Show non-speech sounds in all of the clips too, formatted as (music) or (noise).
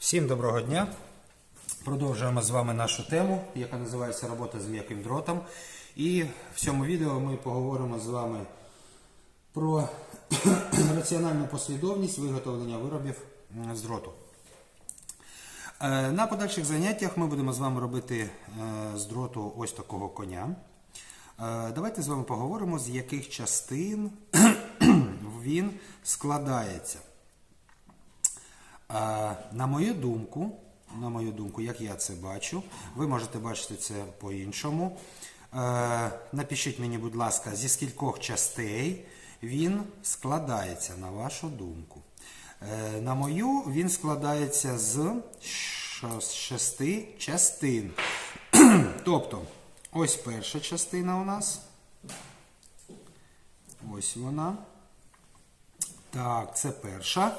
Всім доброго дня. Продовжуємо з вами нашу тему, яка називається Робота з м'яким дротом. І в цьому відео ми поговоримо з вами про (coughs) раціональну послідовність виготовлення виробів з дроту. Е, На подальших заняттях ми будемо з вами робити е, з дроту ось такого коня. Е, Давайте з вами поговоримо, з яких частин (coughs) він складається. На мою думку, на мою думку, як я це бачу, ви можете бачити це по-іншому. Е, Напишіть мені, будь ласка, зі скількох частей він складається, на вашу думку. Е, На мою він складається з шести частин. (clears throat) Тобто, ось перша частина у нас. Ось вона. Так, це перша.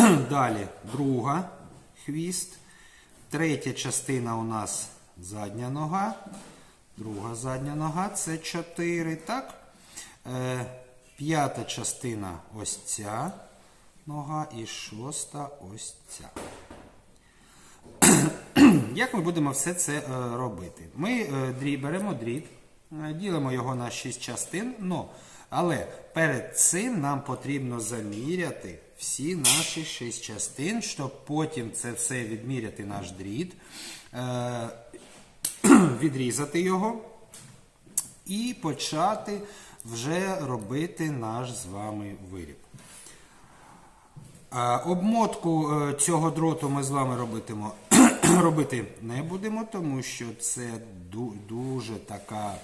(clears throat) Далі друга хвіст. Третя частина у нас задня нога. Друга задня нога це 4. Так? Е, п'ята частина ось ця нога. І шоста ось ця. (clears throat) Як ми будемо все це е, робити? Ми е, беремо дріт, е, ділимо його на 6 частин, ну, але перед цим нам потрібно заміряти всі наші 6 частин, щоб потім це все відміряти наш дріт, е, (clears throat) відрізати його і почати вже робити наш з вами виріб. Обмотку е, цього дроту ми з вами робитимо, (clears throat) робити не будемо, тому що це дуже така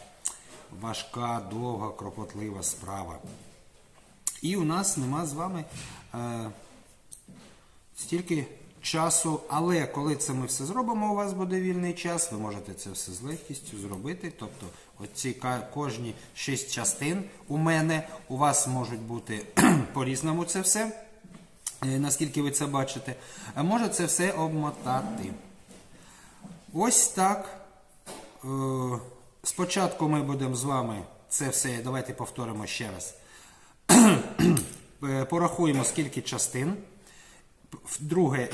важка, довга, кропотлива справа. І у нас нема з вами е, стільки часу, але коли це ми все зробимо, у вас буде вільний час, ви можете це все з легкістю зробити. Тобто, оці кожні шість частин у мене, у вас можуть бути (clears throat) по-різному це все. Е, наскільки ви це бачите, а може це все обмотати. Ось так. Е, Спочатку ми будемо з вами це все, давайте повторимо ще раз. (clears throat) Е, Порахуємо, скільки частин. Друге,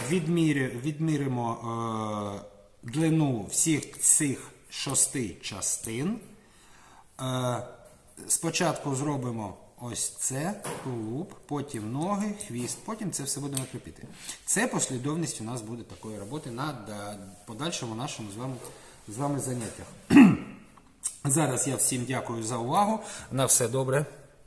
відміримо е, длину всіх цих шести частин. Е, спочатку зробимо ось це, тулуб, потім ноги, хвіст, потім це все будемо кріпити. Це послідовність у нас буде такої роботи на подальшому нашому з вами, з вами заняттях. (clears throat) Зараз я всім дякую за увагу. На все добре.